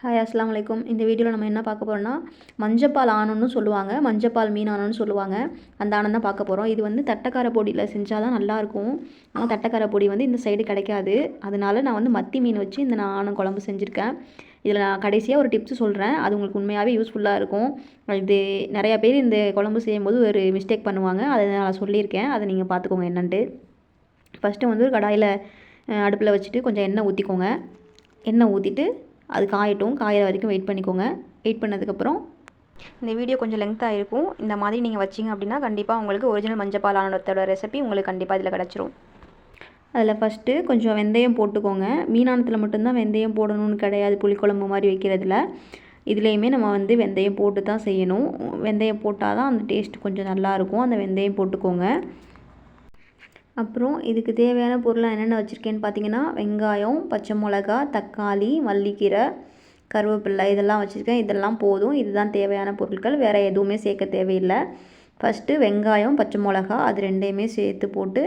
Hi அஸ்லாம் வலைக்கும் இந்த வீடியோவில் நம்ம என்ன பார்க்க போகிறோம்னா மஞ்சப்பால் ஆனம்னு சொல்லுவாங்க. மஞ்சப்பால் மீன் ஆனம்னு சொல்லுவாங்க. அந்த ஆனம் தான் பார்க்க போகிறோம் இது வந்து தட்டைக்கார பொடியில் செஞ்சால் தான் நல்லாயிருக்கும் ஆனால் தட்டக்கார பொடி வந்து இந்த சைடு கிடைக்காது. அதனால நான் வந்து மத்தி மீன் வச்சு இந்த நான் ஆனம் குழம்பு செஞ்சுருக்கேன். இதில் நான் கடைசியாக ஒரு டிப்ஸ் சொல்கிறேன் அது உங்களுக்கு உண்மையாகவே யூஸ்ஃபுல்லாக இருக்கும். இது நிறையா பேர் இந்த குழம்பு செய்யும்போது ஒரு மிஸ்டேக் பண்ணுவாங்க. அதை நான் சொல்லியிருக்கேன். அதை நீங்கள் பார்த்துக்கோங்க என்னன்ட்டு. ஃபஸ்ட்டு வந்து ஒரு கடாயில் அடுப்பில் வச்சுட்டு கொஞ்சம் எண்ணெய் ஊற்றிக்கோங்க எண்ணெய் ஊற்றிட்டு அது காயட்டும் காயிற வரைக்கும் வெயிட் பண்ணிக்கோங்க. வெயிட் பண்ணதுக்கப்புறம் இந்த வீடியோ கொஞ்சம் லெங்க்த்தாக இருக்கும். இந்த மாதிரி நீங்கள் வச்சிங்க அப்படின்னா கண்டிப்பாக உங்களுக்கு ஒரிஜினல் மஞ்சப்பால் ஆனத்தோட ரெசிபி உங்களுக்கு கண்டிப்பாக இதில் கிடச்சிரும். அதில் ஃபஸ்ட்டு கொஞ்சம் வெந்தயம் போட்டுக்கோங்க. மீனானத்தில் மட்டும்தான் வெந்தயம் போடணும்னு கிடையாது புளிக்குழம்பு மாதிரி வைக்கிறதுல. இதுலேயுமே நம்ம வந்து வெந்தயம் போட்டு தான் செய்யணும். வெந்தயம் போட்டால் தான் அந்த டேஸ்ட் கொஞ்சம் நல்லாயிருக்கும் அந்த வெந்தயம் போட்டுக்கோங்க. அப்புறம் இதுக்கு தேவையான பொருளாக என்னென்ன வச்சுருக்கேன்னு பார்த்தீங்கன்னா வெங்காயம் பச்சை மிளகா தக்காளி மல்லிக்கீரை கருவேப்பில்லை இதெல்லாம் வச்சுருக்கேன். இதெல்லாம் போதும். இதுதான் தேவையான பொருட்கள். வேறு எதுவுமே சேர்க்க தேவையில்லை. ஃபஸ்ட்டு வெங்காயம் பச்சை மிளகா அது ரெண்டையுமே சேர்த்து போட்டு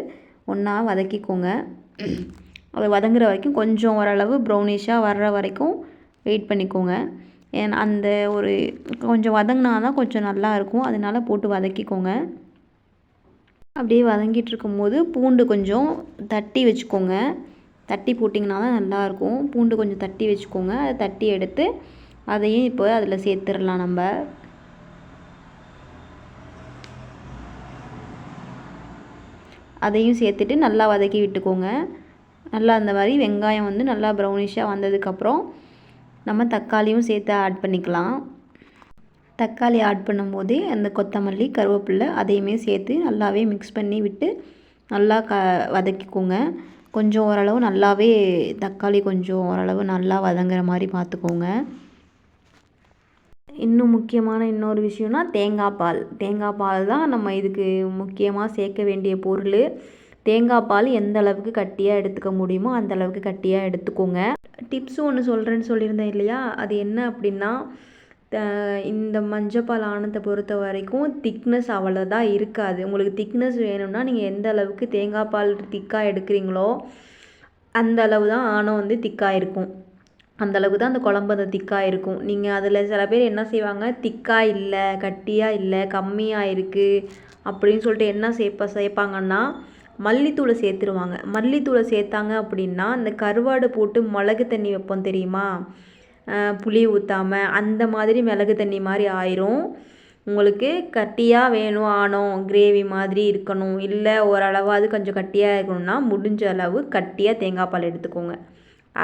ஒன்றா வதக்கிக்கோங்க. அது வதங்குற வரைக்கும் கொஞ்சம் ஓரளவு ப்ரௌனிஷாக வர்ற வரைக்கும் வெயிட் பண்ணிக்கோங்க. ஏன் அந்த ஒரு கொஞ்சம் வதங்கினா தான் கொஞ்சம் நல்லா இருக்கும். அதனால போட்டு வதக்கிக்கோங்க. அப்படியே வதங்கிட்டு இருக்கும்போது பூண்டு கொஞ்சம் தட்டி வச்சுக்கோங்க. தட்டி போட்டிங்கன்னா தான் நல்லாயிருக்கும். பூண்டு கொஞ்சம் தட்டி வச்சுக்கோங்க. அதை தட்டி எடுத்து அதையும் இப்போ அதில் சேர்த்துடலாம் நம்ம. அதையும் சேர்த்துட்டு நல்லா வதக்கி விட்டுக்கோங்க. நல்லா அந்த மாதிரி வெங்காயம் வந்து நல்லா ப்ரௌனிஷாக வந்ததுக்கப்புறம் நம்ம தக்காளியும் சேர்த்து ஆட் பண்ணிக்கலாம். தக்காளி ஆட் பண்ணும்போதே அந்த கொத்தமல்லி கருவேப்பில்லை அதையுமே சேர்த்து நல்லாவே மிக்ஸ் பண்ணி விட்டு நல்லா க வதக்கிக்கோங்க. கொஞ்சம் ஓரளவு நல்லாவே தக்காளி கொஞ்சம் ஓரளவு நல்லா வதங்குற மாதிரி பார்த்துக்கோங்க. இன்னும் முக்கியமான இன்னொரு விஷயம்னா தேங்காய் பால். தேங்காய் பால் தான் நம்ம இதுக்கு முக்கியமாக சேர்க்க வேண்டிய பொருள். தேங்காய் பால் எந்த அளவுக்கு கட்டியாக எடுத்துக்க முடியுமோ அந்த அளவுக்கு கட்டியாக எடுத்துக்கோங்க. டிப்ஸும் ஒன்று சொல்கிறேன்னு சொல்லியிருந்தேன் இல்லையா? அது என்ன அப்படின்னா இந்த மஞ்சப்பால் ஆனத்தை பொறுத்த வரைக்கும் திக்னஸ் அவ்வளோதான் இருக்காது. உங்களுக்கு திக்னஸ் வேணும்னா நீங்கள் எந்த அளவுக்கு தேங்காய் பால் திக்காக எடுக்கிறீங்களோ அந்த அளவு தான் ஆணம் வந்து திக்காக இருக்கும். அந்த அளவுக்கு தான் அந்த குழம்பு அந்த திக்காக இருக்கும். நீங்கள் அதில் சில பேர் என்ன செய்வாங்க? திக்காக இல்லை கட்டியாக இல்லை கம்மியாக இருக்குது அப்படின்னு சொல்லிட்டு என்ன சேர்ப்ப சேர்ப்பாங்கன்னா மல்லித்தூளை சேர்த்துருவாங்க. மல்லித்தூளை சேர்த்தாங்க அப்படின்னா அந்த கருவாடு போட்டு மிளகு தண்ணி வைப்போம் தெரியுமா? புளி ஊற்றாமல் அந்த மாதிரி மிளகு தண்ணி மாதிரி ஆயிரும். உங்களுக்கு கட்டியாக வேணும் ஆனோம் கிரேவி மாதிரி இருக்கணும். இல்லை ஓரளவாவது கொஞ்சம் கட்டியாக இருக்கணும்னா முடிஞ்ச அளவு கட்டியாக தேங்காய் பால் எடுத்துக்கோங்க.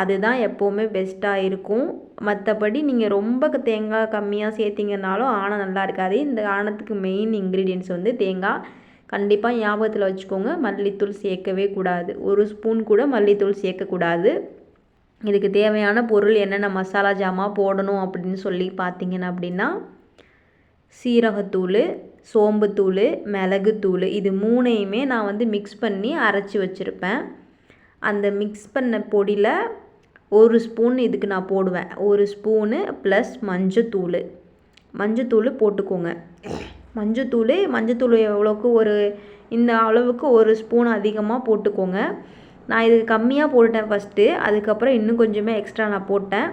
அதுதான் எப்போவுமே பெஸ்ட்டாக இருக்கும். மற்றபடி நீங்கள் ரொம்ப தேங்காய் கம்மியாக சேர்த்திங்கனாலும் ஆணம் நல்லா இருக்காது. இந்த ஆணத்துக்கு மெயின் இன்க்ரீடியன்ஸ் வந்து தேங்காய். கண்டிப்பாக ஞாபகத்தில் வச்சுக்கோங்க. மல்லித்தூள் சேர்க்கவே கூடாது. ஒரு ஸ்பூன் கூட மல்லித்தூள் சேர்க்கக்கூடாது. இதுக்கு தேவையான பொருள் என்னென்ன மசாலா ஜாமான் போடணும் அப்படின்னு சொல்லி பார்த்தீங்கன்னா அப்படின்னா சீரகத்தூள் சோம்புத்தூள் மிளகுத்தூள் இது மூணையுமே நான் வந்து மிக்ஸ் பண்ணி அரைச்சி வச்சுருப்பேன். அந்த மிக்ஸ் பண்ண பொடியில் ஒரு ஸ்பூன் இதுக்கு நான் போடுவேன். ஒரு ஸ்பூனு ப்ளஸ் மஞ்சத்தூள். மஞ்சத்தூள் போட்டுக்கோங்க. மஞ்சத்தூள் மஞ்சத்தூள் எவ்வளோக்கு ஒரு இந்த அளவுக்கு ஒரு ஸ்பூன் அதிகமாக போட்டுக்கோங்க. நான் இதுக்கு கம்மியாக போட்டுட்டேன் ஃபஸ்ட்டு அதுக்கப்புறம் இன்னும் கொஞ்சமே எக்ஸ்ட்ரா நான் போட்டேன்.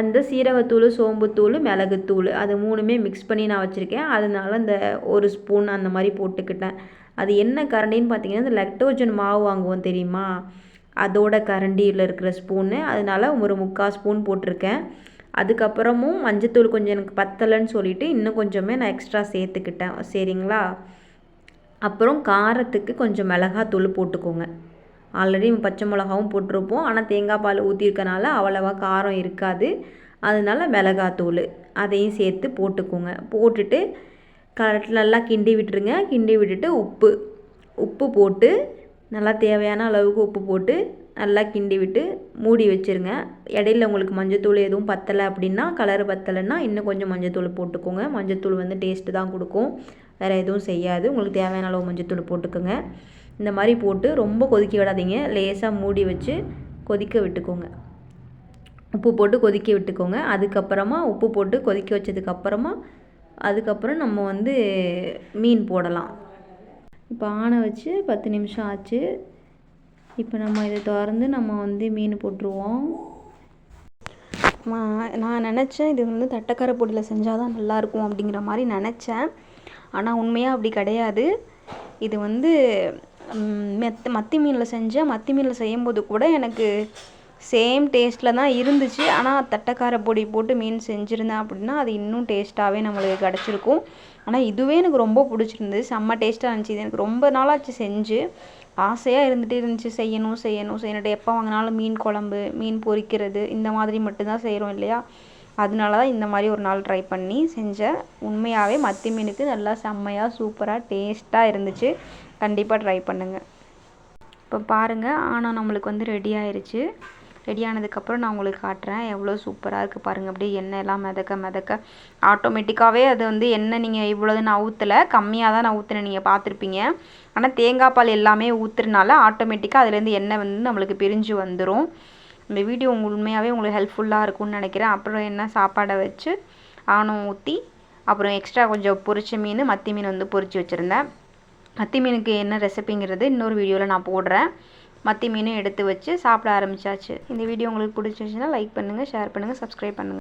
அந்த சீரகத்தூள் சோம்புத்தூள் மிளகுத்தூள் அது மூணுமே மிக்ஸ் பண்ணி நான் வச்சுருக்கேன். அதனால அந்த ஒரு ஸ்பூன் அந்த மாதிரி போட்டுக்கிட்டேன். அது என்ன கரண்டின்னு பார்த்தீங்கன்னா இந்த லெக்டோஜன் மாவு வாங்குவோம் தெரியுமா? அதோட கரண்டியில் இருக்கிற ஸ்பூனு அதனால ஒரு முக்கால் ஸ்பூன் போட்டிருக்கேன். அதுக்கப்புறமும் மஞ்சத்தூள் கொஞ்சம் எனக்கு பத்தலைன்னு சொல்லிவிட்டு இன்னும் கொஞ்சமே நான் எக்ஸ்ட்ரா சேர்த்துக்கிட்டேன். சரிங்களா? அப்புறம் காரத்துக்கு கொஞ்சம் மிளகாத்தூள் போட்டுக்கோங்க. ஆல்ரெடி பச்சை மிளகாவும் போட்டிருப்போம். ஆனால் தேங்காய் பால் ஊற்றிருக்கனால அவ்வளோவா காரம் இருக்காது. அதனால மிளகாத்தூள் அதையும் சேர்த்து போட்டுக்கோங்க. போட்டுட்டு கரெக்ட் நல்லா கிண்டி விட்டுருங்க. கிண்டி விட்டுட்டு உப்பு. உப்பு போட்டு நல்லா தேவையான அளவுக்கு உப்பு போட்டு நல்லா கிண்டி விட்டு மூடி வச்சுருங்க. இடையில உங்களுக்கு மஞ்சத்தூள் எதுவும் பத்தலை அப்படின்னா கலர் பத்தலைன்னா இன்னும் கொஞ்சம் மஞ்சத்தூள் போட்டுக்கோங்க. மஞ்சத்தூள் வந்து டேஸ்ட்டு தான் கொடுக்கும். வேறு எதுவும் செய்யாது. உங்களுக்கு தேவையான அளவு மஞ்சத்தூள் போட்டுக்கோங்க. இந்த மாதிரி போட்டு ரொம்ப கொதிக்க விடாதீங்க. லேசாக மூடி வச்சு கொதிக்க விட்டுக்கோங்க. உப்பு போட்டு கொதிக்க விட்டுக்கோங்க. அதுக்கப்புறமா உப்பு போட்டு கொதிக்க வச்சதுக்கப்புறமா அதுக்கப்புறம் நம்ம வந்து மீன் போடலாம். இப்போ ஆணை வச்சு பத்து நிமிஷம் ஆச்சு. இப்போ நம்ம இதை திறந்து நம்ம வந்து மீன் போட்டுருவோம். நான் நினச்சேன் இது வந்து தட்டக்கார பொடியில் செஞ்சால் தான் நல்லாயிருக்கும் அப்படிங்கிற மாதிரி நினச்சேன். ஆனால் உண்மையாக அப்படி கிடையாது. இது வந்து மெத் மத்தி மீனில் செஞ்சேன் மத்தி மீனில் செய்யும்போது கூட எனக்கு சேம் டேஸ்ட்டில் தான் இருந்துச்சு. ஆனால் தட்டக்கார பொடி போட்டு மீன் செஞ்சுருந்தேன் அப்படின்னா அது இன்னும் டேஸ்ட்டாகவே நம்மளுக்கு கிடச்சிருக்கும். ஆனால் இதுவே எனக்கு ரொம்ப பிடிச்சிருந்தது. செம்ம டேஸ்ட்டாக இருந்துச்சு. இது எனக்கு ரொம்ப நாளாச்சு செஞ்சு. ஆசையாக இருந்துகிட்டே இருந்துச்சு. செய்யணும் செய்யணும் செய்யணும் எப்போ வாங்கினாலும் மீன் குழம்பு மீன் பொரிக்கிறது இந்த மாதிரி மட்டும்தான் செய்கிறோம் இல்லையா? அதனால தான் இந்த மாதிரி ஒரு நாள் ட்ரை பண்ணி செஞ்சேன். உண்மையாகவே மத்தி மீனுக்கு நல்லா செம்மையாக சூப்பராக டேஸ்ட்டாக இருந்துச்சு. கண்டிப்பாக ட்ரை பண்ணுங்கள் இப்போ பாருங்கள் ஆனால் நம்மளுக்கு வந்து ரெடி ஆயிடுச்சு ரெடி ஆனதுக்கப்புறம் நான் உங்களுக்கு காட்டுறேன் எவ்வளோ சூப்பராக இருக்குது பாருங்கள் அப்படியே எண்ணெய் எல்லாம் மிதக்க மிதக்க. ஆட்டோமேட்டிக்காகவே அது வந்து எண்ணெய் நீங்கள் இவ்வளோது நான் ஊற்றலை கம்மியாக தான் நான் ஊற்றுனேன் நீங்கள் பார்த்துருப்பீங்க. ஆனால் தேங்காய் பால் எல்லாமே ஊற்றுறனால ஆட்டோமேட்டிக்காக அதுலேருந்து எண்ணெய் வந்து நம்மளுக்கு பிரிஞ்சு வந்துடும் இந்த வீடியோ உண்மையாகவே உங்களுக்கு ஹெல்ப்ஃபுல்லாக இருக்கும்னு நினைக்கிறேன். அப்புறம் என்ன சாப்பாடை வச்சு ஆணும் ஊற்றி அப்புறம் எக்ஸ்ட்ரா கொஞ்சம் பொரிச்ச மீன் மத்தி மீன் வந்து பொரிச்சு வச்சுருந்தேன். மத்தி மீனுக்கு என்ன ரெசிபிங்கிறது இன்னொரு வீடியோவில் நான் போடுறேன். மத்தி மீனும் எடுத்து வச்சு சாப்பிட ஆரம்பிச்சாச்சு. இந்த வீடியோ உங்களுக்கு பிடிச்சிருச்சுன்னா லைக் பண்ணுங்கள் ஷேர் பண்ணுங்கள் சப்ஸ்கிரைப் பண்ணுங்கள்